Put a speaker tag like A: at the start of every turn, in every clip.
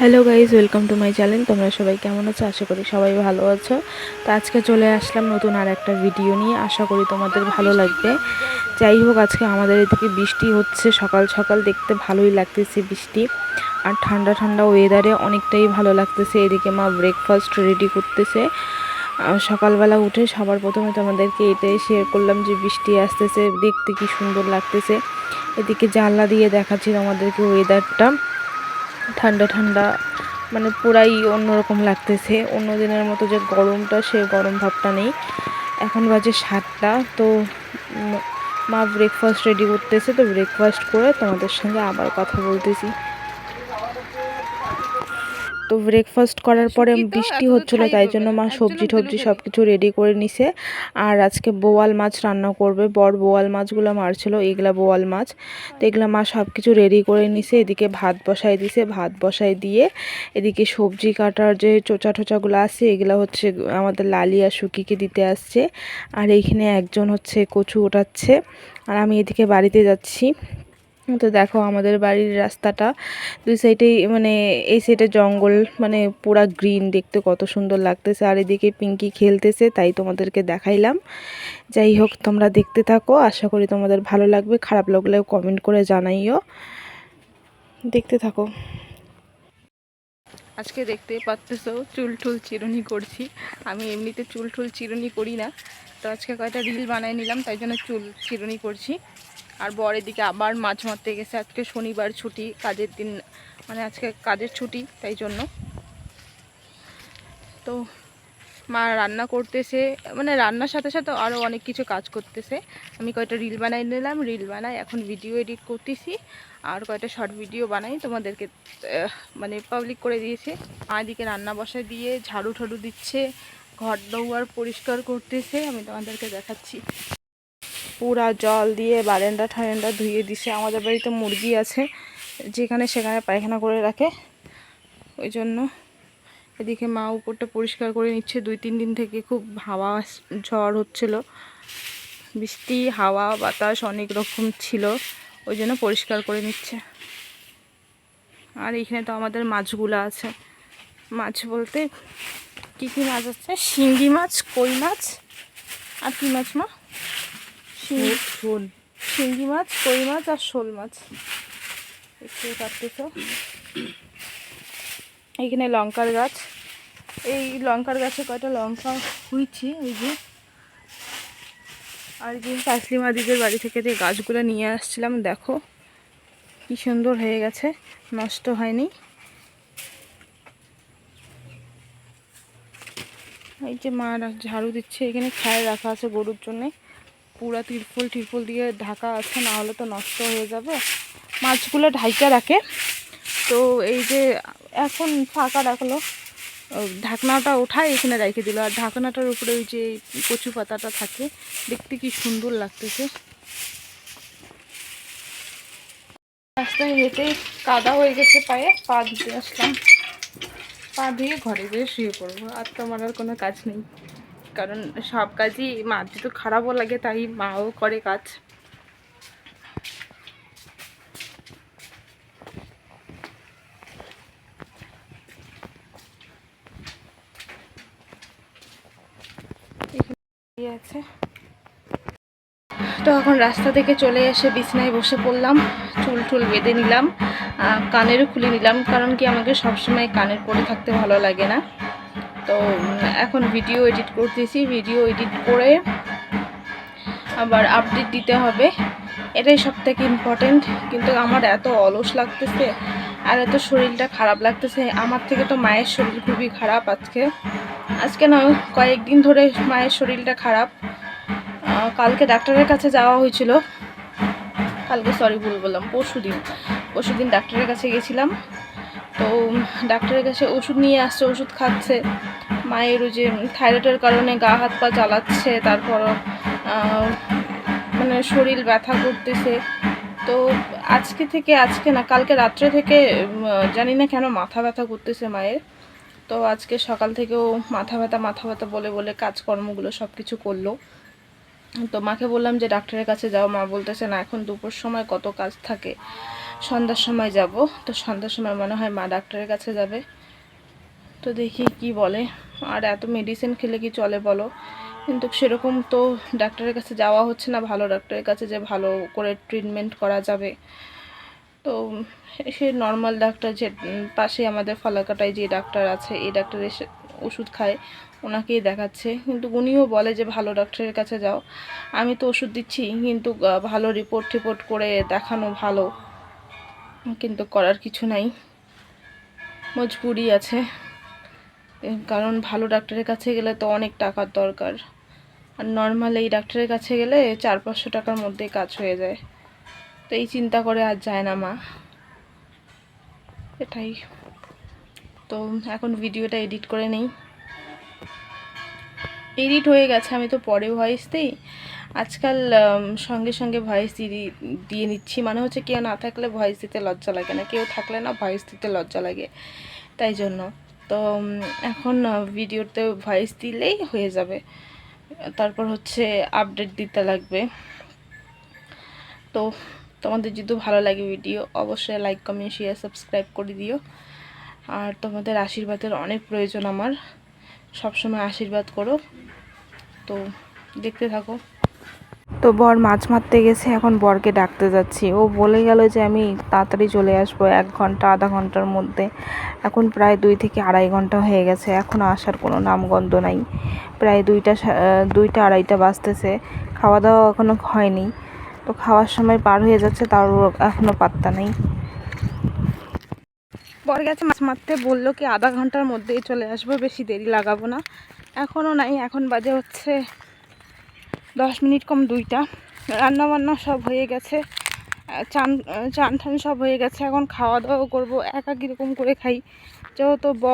A: Hello guys welcome to my channel তোমরা সবাই কেমন আছো? আশা করি সবাই ভালো আছো। তো আজকে চলে আসলাম নতুন আর একটা ভিডিও নিয়ে। আশা করি তোমাদের ভালো লাগবে। যাই হোক, আজকে আমাদের এদিকে বৃষ্টি হচ্ছে। সকাল সকাল দেখতে ভালোই লাগতেছে বৃষ্টি। আর ঠান্ডা ঠান্ডা ওয়েদারে অনেকটাই ভালো লাগতেছে। এদিকে মা ব্রেকফাস্ট রেডি করতেছে। সকালবেলা উঠে সবার প্রথমে তোমাদেরকে এটাই শেয়ার করলাম যে বৃষ্টি আসতেছে। দেখতে কি সুন্দর লাগতেছে। এদিকে জানলা দিয়ে দেখাচ্ছি তোমাদেরকে ওয়েদারটা ঠান্ডা ঠান্ডা মানে পুরাই অন্যরকম লাগতেছে। অন্য দিনের মতো যে গরমটা, সে গরম ভাবটা নেই। এখন বাজে সাতটা, তো মা ব্রেকফাস্ট রেডি করতেছে, তো ব্রেকফাস্ট করে তোমাদের সঙ্গে আবার কথা বলতেছি। তো ব্রেকফাস্ট করার পরে বৃষ্টি হচ্ছিল তাই জন্য মা সবজি টবজি সব কিছু রেডি করে নিছে। আর আজকে বোয়াল মাছ রান্না করবে বড় বোয়াল মাছগুলো মারছিল এগুলা বোয়াল মাছ। তো এগুলো মা সব কিছু রেডি করে নিছে এদিকে ভাত বসাই দিছে ভাত বসাই দিয়ে এদিকে সবজি কাটার যে চোচা টোচাগুলো আছে এগুলো হচ্ছে আমাদের লালিয়া সুকিকে দিতে আসছে। আর এইখানে একজন হচ্ছে কচু ওঠাচ্ছে আর আমি এদিকে বাড়িতে যাচ্ছি। তো দেখো আমাদের বাড়ির রাস্তাটা, দুই সাইডেই মানে এই সাইডে জঙ্গল মানে পুরা গ্রিন দেখতে কত সুন্দর লাগতেছে। আর এদিকে পিঙ্কি খেলতেছে, তাই তোমাদেরকে দেখাইলাম। যাই হোক, তোমরা দেখতে থাকো, আশা করি তোমাদের ভালো লাগবে। খারাপ লাগলেও কমেন্ট করে জানাইও। দেখতে থাকো। আজকে দেখতেই পাচ্তেছো, চুল টুল চিরুনি করছি। আমি এমনিতে চুল টুল চিরুনি করি না। তো আজকে কয়টা রিল বানাই নিলাম, তাই জন্য চুল চিরুনি করছি। আর বরের দিকে আবার মাছ মারতে গেছে। আজকে শনিবার ছুটি, কাজের দিন মানে আজকে কাজের ছুটি, তাই জন্য। তো মা রান্না করতেছে মানে রান্নার সাথে সাথে আরও অনেক কিছু কাজ করতেছে। আমি কয়টা রিল বানাই নিলাম, রিল বানাই, এখন ভিডিও এডিট করতেছি। আর কয়টা শর্ট ভিডিও বানাই, তোমাদেরকে মানে পাবলিক করে দিয়েছে। এদিকে রান্না বসায় দিয়ে, ঝাড়ু ঠাড়ু দিচ্ছে, ঘর দৌয়ার পরিষ্কার করতেছে, আমি তোমাদেরকে দেখাচ্ছি। পুরা জল দিয়ে বারেন্ডা ঠারেন্ডা ধুয়ে দিছে। আমাদের বাড়িতে মুরগি আছে, যেখানে সেখানে পায়খানা করে রাখে। ওই জন্য এদিকে মা উপরটা পরিষ্কার করে নিচ্ছে। দুই, তিন দিন থেকে খুব হাওয়া ঝড় হচ্ছিল। বৃষ্টি, হাওয়া, বাতাস অনেক রকম ছিল। ওই জন্য পরিষ্কার করে নিচ্ছে। আর এখানে তো আমাদের মাছগুলো আছে। মাছ বলতে কী কী মাছ আছে? শিঙ্গি মাছ, কই মাছ? আর কী মাছ মা? শিঙ্গি মাছ কই মাছ আর শোল মাছ। পারতেছ এইখানে লঙ্কার গাছ। এই লঙ্কার গাছে কয়টা লঙ্কা হয়েছে ওই যে। আর যে তাসলিমা দিদির বাড়ি থেকে যে গাছগুলো নিয়ে আসছিলাম দেখো। কি সুন্দর হয়ে গেছে নষ্ট হয়নি। এই যে মা ঝাড়ু দিচ্ছে এখানে খায় রাখা আছে গরুর জন্যে। পুরা তিরফল টিরফল দিয়ে ঢাকা আছে, না হলে তো নষ্ট হয়ে যাবে। মাছগুলো ঢাইকা রাখে। তো এই যে এখন ফাঁকা রাখল ঢাকনাটা ওঠায় এখানে রেখে দিল। আর ঢাকনাটার উপরে ওই যে কচু পাতাটা থাকে, দেখতে কি সুন্দর লাগতেছে। রাস্তায় হেঁটে কাদা হয়ে গেছে পায়ে, পা ধুতে আসলাম। পা ধুয়ে ঘরে গিয়ে শুয়ে পড়ব, আর তো আমার আর কোনো কাজ নেই। কারণ সব কাজই মা যেহেতু খারাপও লাগে, তাই মাও করে কাজ। তো এখন রাস্তা থেকে চলে এসে বিছনায় বসে পড়লাম, চুল টুল বেঁধে নিলাম কানেরও খুলে নিলাম, কারণ কি আমাকে সবসময় কানের পরে থাকতে ভালো লাগে না। তো এখন ভিডিও এডিট করতেছি ভিডিও এডিট করে আবার আপডেট দিতে হবে। এটাই সব থেকে ইম্পর্টেন্ট কিন্তু আমার এত অলস লাগতেছে আর এত শরীরটা খারাপ লাগতেছে। আমার থেকে তো মায়ের শরীর খুবই খারাপ আজকে। আজকে নয় কয়েকদিন ধরে মায়ের শরীরটা খারাপ। কালকে ডাক্তারের কাছে যাওয়া হয়েছিল। কালকে সরি ভুল বললাম পরশু দিন পরশু দিন ডাক্তারের কাছে গেছিলাম। তো ডাক্তারের কাছে ওষুধ নিয়ে আসছে, ওষুধ খাচ্ছে। মায়ের যে থাইরয়েডের কারণে গা, হাত, পা জ্বালাচ্ছে, তারপর মানে শরীর ব্যথা করতেছে। তো আজকে থেকে, আজকে না, কালকে রাত্রে থেকে জানি না কেন মাথা ব্যথা করতেছে মায়ের। তো আজকে সকাল থেকেও মাথা ব্যথা মাথা ব্যথা বলে বলে কাজকর্মগুলো সব কিছু করল। তো মাকে বললাম যে, ডাক্তারের কাছে যাও। মা বলতেছে, না, এখন দুপুর সময় কত কাজ থাকে। সন্ধ্যার সময় যাব। তো সন্ধ্যার সময় মনে হয় মা ডাক্তারের কাছে যাবে। তো দেখি কি বলে। আর এত মেডিসিন খেলে কি চলে বলো? কিন্তু সেরকম তো ডাক্তারের কাছে যাওয়া হচ্ছে না। ভালো ডাক্তারের কাছে যে ভালো করে ট্রিটমেন্ট করা যাবে। তো সে নর্মাল ডাক্তার যে পাশে আমাদের ফালাকাটায় যে ডাক্তার আছে, এই ডাক্তার এসে ওষুধ খায়, ওনাকেই দেখাচ্ছে। কিন্তু উনিও বলে যে ভালো ডাক্তারের কাছে যাও। আমি তো ওষুধ দিচ্ছি, কিন্তু ভালো রিপোর্ট টিপোর্ট করে দেখানো ভালো। কিন্তু করার কিছু নাই। মজবুরি আছে। কারণ ভালো ডাক্তারের কাছে গেলে তো অনেক টাকার দরকার। আর নর্মাল এই ডাক্তারের কাছে গেলে চার পাঁচশো টাকার মধ্যেই কাজ হয়ে যায়। তো এই চিন্তা করে আর যায় না মা। এটাই। তো এখন ভিডিওটা এডিট করে নেই। এডিট হয়ে গেছে, আমি তো পরে ভয়েস দিই আজকাল সঙ্গে সঙ্গে ভয়েস দিয়ে দিয়ে নিচ্ছি। মানে হচ্ছে কেউ না থাকলে ভয়েস দিতে লজ্জা লাগে না। কেউ থাকলে না ভয়েস দিতে লজ্জা লাগে। তাই জন্য। তো এখন ভিডিওতে ভয়েস দিলেই হয়ে যাবে। তারপর হচ্ছে আপডেট দিতে লাগবে। তো, তোমাদের যদি ভালো লাগে ভিডিও অবশ্যই লাইক কমেন্ট শেয়ার সাবস্ক্রাইব করে দিও। আর তোমাদের আশীর্বাদের অনেক প্রয়োজন আমার। সবসময় আশীর্বাদ করো। তো, দেখতে থাকো। তো বর মাছ মারতে গেছে, এখন বরকে ডাকতে যাচ্ছি। ও বলে গেল যে আমি তাড়াতাড়ি চলে আসব, এক ঘণ্টা, আধা ঘণ্টার মধ্যে। এখন প্রায় দুই থেকে আড়াই ঘণ্টা হয়ে গেছে, এখন আসার কোনো নামগন্ধ নাই। প্রায় দুইটা দুইটা আড়াইটা বাজতেছে খাওয়া দাওয়া এখনও হয়নি। তো খাওয়ার সময় পার হয়ে যাচ্ছে, তার এখনও পাত্তা নেই। বর গেছে মাছ মারতে, বলল কি আধা ঘণ্টার মধ্যেই চলে আসব, বেশি দেরি লাগাবো না। এখনও নাই, এখন বাজে হচ্ছে দশ মিনিট কম দুইটা। রান্না বান্না সব হয়ে গেছে। চান চান টান সব হয়ে গেছে। এখন খাওয়া দাওয়া করব। একা কীরকম করে খাই? যেহেতু ব,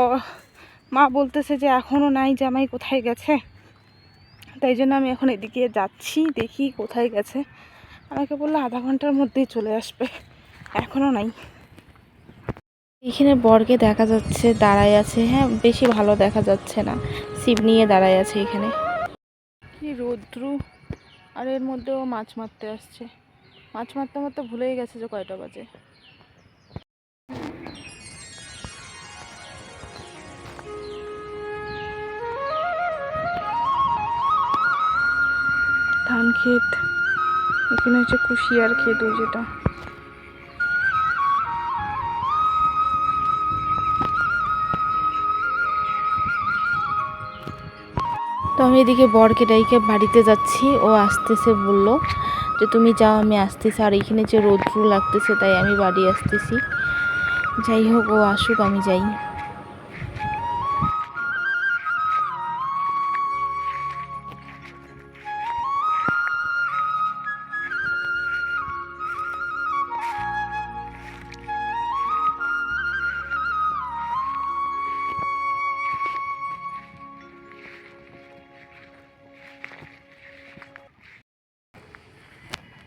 A: মা বলতেছে যে এখনও নাই, জামাই কোথায় গেছে? তাই জন্য আমি এখন এদিকে যাচ্ছি, দেখি কোথায় গেছে। আমাকে বলল আধা ঘণ্টার মধ্যেই চলে আসবে। এখনও নাই। এখানে বরকে দেখা যাচ্ছে, দাঁড়ায় আছে। হ্যাঁ বেশি ভালো দেখা যাচ্ছে না। শিব নিয়ে দাঁড়ায় আছে এখানে। কি রৌদ্রু আর এর মধ্যেও মাছ মারতে আসছে। মাছ মারতে মারতে ভুলেই গেছে যে কয়টা বাজে। ধান ক্ষেত, এখানে হচ্ছে কুশিয়ার ক্ষেত ওই যেটা। আমি এদিকে বরকে ডাইকে বাড়িতে যাচ্ছি। ও আসতেছে, বলল যে, তুমি যাও, আমি আসতেছি। আর এখানে যে রোদ্রু লাগতেছে, তাই আমি বাড়ি আসতেছি। যাই হোক, ও আসুক, আমি যাই।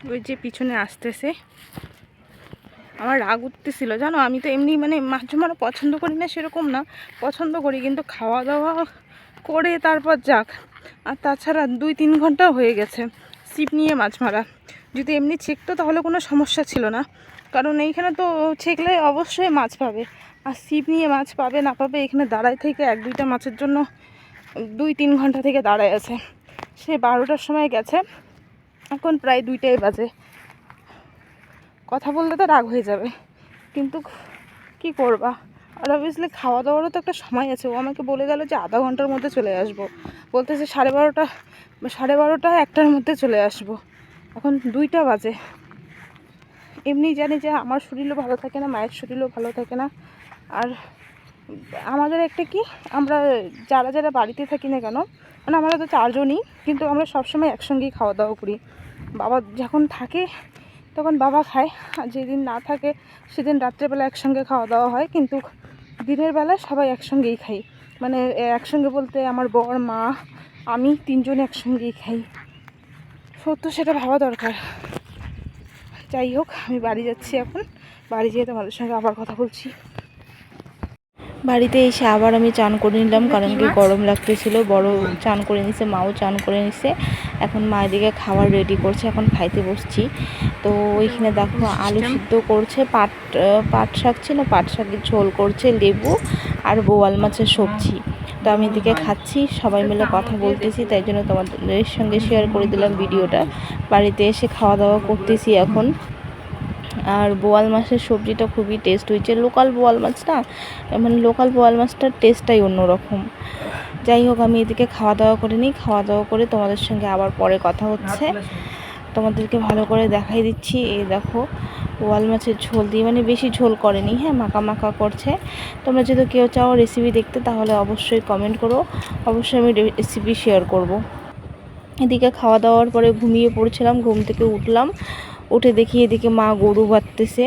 A: ওই যে পিছনে আসতেছে। আমার রাগ উঠতেছিল, জানো? আমি তো এমনি মানে মাছ মারা পছন্দ করি না, সেরকম না। পছন্দ করি, কিন্তু খাওয়া দাওয়া করে তারপর যাক। আর তাছাড়া দুই তিন ঘণ্টা হয়ে গেছে ছিপ নিয়ে মাছ মারা। যদি এমনি ছেঁকতো তাহলে কোনো সমস্যা ছিল না। কারণ এইখানে তো ছেঁকলে অবশ্যই মাছ পাবে। আর ছিপ নিয়ে মাছ পাবে, না পাবে, এখানে দাঁড়ায় থেকে এক দুইটা মাছের জন্য দুই তিন ঘণ্টা থেকে দাঁড়ায় আছে। সে বারোটার সময় গেছে। এখন প্রায় দুইটাই বাজে। কথা বললে তো রাগ হয়ে যাবে। কিন্তু কি করবা? আর অবভিয়াসলি খাওয়া দাওয়ারও তো একটা সময় আছে। ও আমাকে বলে গেল যে আধা ঘণ্টার মধ্যে চলে আসব। বলতেছে সাড়ে বারোটা সাড়ে বারোটা, একটার মধ্যে চলে আসব। এখন দুইটা বাজে। এমনি জানি যে আমার শরীরও ভালো থাকে না, মায়ের শরীরও ভালো থাকে না। আর আমাদের একটা কি, আমরা যারা যারা বাড়িতে থাকি না কেন মানে আমরা তো চারজনই, কিন্তু আমরা সবসময় একসঙ্গেই খাওয়া দাওয়া করি। বাবা যখন থাকে, তখন বাবা খায়। আর যেদিন না থাকে, সেদিন রাত্রেবেলা একসঙ্গে খাওয়া দাওয়া হয়, কিন্তু দিনের বেলা সবাই একসঙ্গেই খাই। মানে একসঙ্গে বলতে আমার বর, মা, আমি তিনজন একসঙ্গেই খাই। সত্য, সেটা ভাবা দরকার। যাই হোক, আমি বাড়ি যাচ্ছি এখন। বাড়ি যেয়ে তোমাদের সঙ্গে আবার কথা বলছি। বাড়িতে এসে আবার আমি চান করে নিলাম কারণ কি গরম লাগতেছিল বড় চান করে নিছে মাও চান করে নিছে। এখন মা এদিকে খাবার রেডি করছে এখন খাইতে বসছি। তো ওইখানে দেখো আলু সিদ্ধ করছে পাট পাট শাক ছিল পাট শাকের ঝোল করছে লেবু আর বোয়াল মাছের সবজি। তো আমি এদিকে খাচ্ছি সবাই মিলে কথা বলতেছি তাই জন্য তোমাদের সঙ্গে শেয়ার করে দিলাম ভিডিওটা। বাড়িতে এসে খাওয়া দাওয়া করতেছি এখন। আর বোয়াল মাছের সবজিটা খুবই টেস্ট হয়েছে। লোকাল বোয়াল মাছ না মানে লোকাল বোয়াল মাছটার টেস্টটাই অন্যরকম। যাই হোক, আমি এদিকে খাওয়া দাওয়া করে নিই। খাওয়া দাওয়া করে তোমাদের সঙ্গে আবার পরে কথা হচ্ছে। তোমাদেরকে ভালো করে দেখাই দিচ্ছি। এই দেখো, বোয়াল মাছের ঝোল দিয়ে মানে বেশি ঝোল করেনি হ্যাঁ মাখা মাখা করছে। তোমরা যদি কেউ চাও রেসিপি দেখতে, তাহলে অবশ্যই কমেন্ট করো। অবশ্যই আমি রেসিপি শেয়ার করব। এদিকে খাওয়া দাওয়ার পরে ঘুমিয়ে পড়ছিলাম, ঘুম থেকে উঠলাম। উঠে দেখি এদিকে মা গরু বাঁধতেছে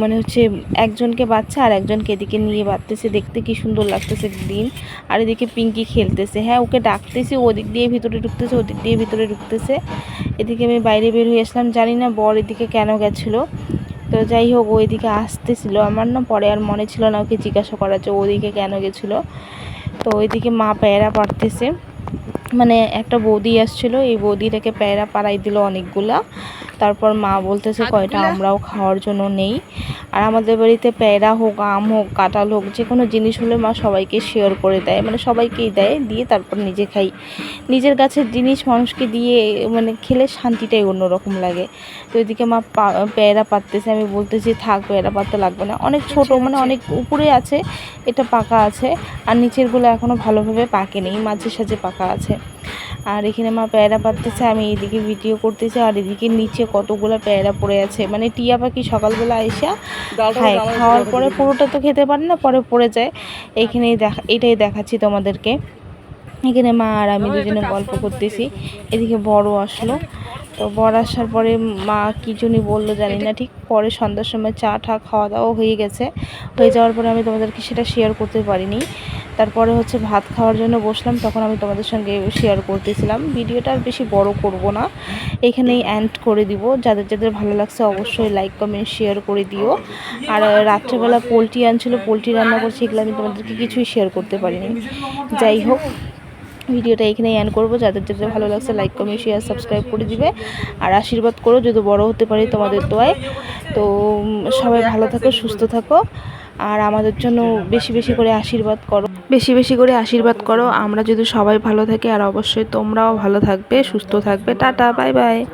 A: মানে হচ্ছে একজনকে বাচ্চা আর একজনকে এদিকে নিয়ে বাঁধতেছে, দেখতে কি সুন্দর লাগতেছে দিন। আর এদিকে পিঙ্কি খেলতেছে হ্যাঁ ওকে ডাকতেছি ওদিক দিয়ে ভিতরে ঢুকতেছে, ওদিক দিয়ে ভিতরে ঢুকতেছে। এদিকে আমি বাইরে বের হয়ে আসলাম, জানি না বর এদিকে কেন গেছিল। তো যাই হোক ওইদিকে আসতেছিল, আমার না পরে আর মনে ছিল না ওকে জিজ্ঞাসা করা যে ওদিকে কেন গেছিল। তো ওইদিকে মা প্যারা পারতেছে মানে একটা বৌদি আসছিল এই বৌদিটাকে প্যারা পাড়াই দিল অনেকগুলা। তারপর মা বলতেছে কয়টা আমরাও খাওয়ার জন্য নেই। আর আমাদের বাড়িতে প্যারা হোক আম হোক কাঁঠাল হোক যে কোনো জিনিস হলে মা সবাইকে শেয়ার করে দেয়। মানে সবাইকেই দেয় দিয়ে তারপর নিজে খাই। নিজের গাছের জিনিস মানুষকে দিয়ে মানে খেলে শান্তিটাই অন্যরকম লাগে। তো এদিকে মা পা- পেয়ারা পাততেছে আমি বলতেছি থাক প্যারা পাততে লাগবে না। অনেক ছোট মানে অনেক উপরে আছে এটা পাকা আছে আর নিচেরগুলো এখনও ভালোভাবে পাকেনি মাঝে সাঝে পাকা আছে। আর এখানে মা পেয়ারা পাততেছে আমি এদিকে ভিডিও করতেছি আর এদিকে নিচে কতগুলো পেয়ারা পড়ে আছে। মানে টিয়া পাখি সকালবেলা এসে খায়। খাওয়ার পরে পুরোটা তো খেতে পারে না পরে পড়ে যায়। এইখানেই দেখা এটাই দেখাচ্ছি তোমাদেরকে। এখানে মা আর আমি দুজনে গল্প করতেছি। এদিকে বড় আসলো। তো বড় আসার পরে মা কি জন্যই বলল জানি না ঠিক পরে সন্ধ্যার সময় চা টা খাওয়া দাওয়া হয়ে গেছে। হয়ে যাওয়ার পরে আমি তোমাদেরকে সেটা শেয়ার করতে পারিনি। তারপরে হচ্ছে ভাত খাওয়ার জন্য বসলাম, তখন আমি তোমাদের সঙ্গে শেয়ার করতেছিলাম। ভিডিওটা আর বেশি বড় করব না। এখানেই অ্যান্ড করে দিব। যাদের যাদের ভালো লাগছে অবশ্যই লাইক কমেন্ট শেয়ার করে দিও। আর রাত্রেবেলা পোলট্রি আনছিল, পোলট্রি রান্না করছি এগুলো আমি তোমাদেরকে কিছুই শেয়ার করতে পারিনি। যাই হোক, ভিডিওটা এখানেই অ্যান্ড করব। যাদের যাদের ভালো লাগছে লাইক কমেন্ট শেয়ার সাবস্ক্রাইব করে দিবে। আর আশীর্বাদ করো, যদি বড় হতে পারি তোমাদের দোয়ায়। তো সবাই ভালো থাকো, সুস্থ থাকো। আর আমাদের জন্য বেশি বেশি করে আশীর্বাদ করো। বেশি বেশি করে আশীর্বাদ করো। আমরা যদি সবাই ভালো থাকি, আর অবশ্যই তোমরাও ভালো থাকবে, সুস্থ থাকবে। Tata, bye bye.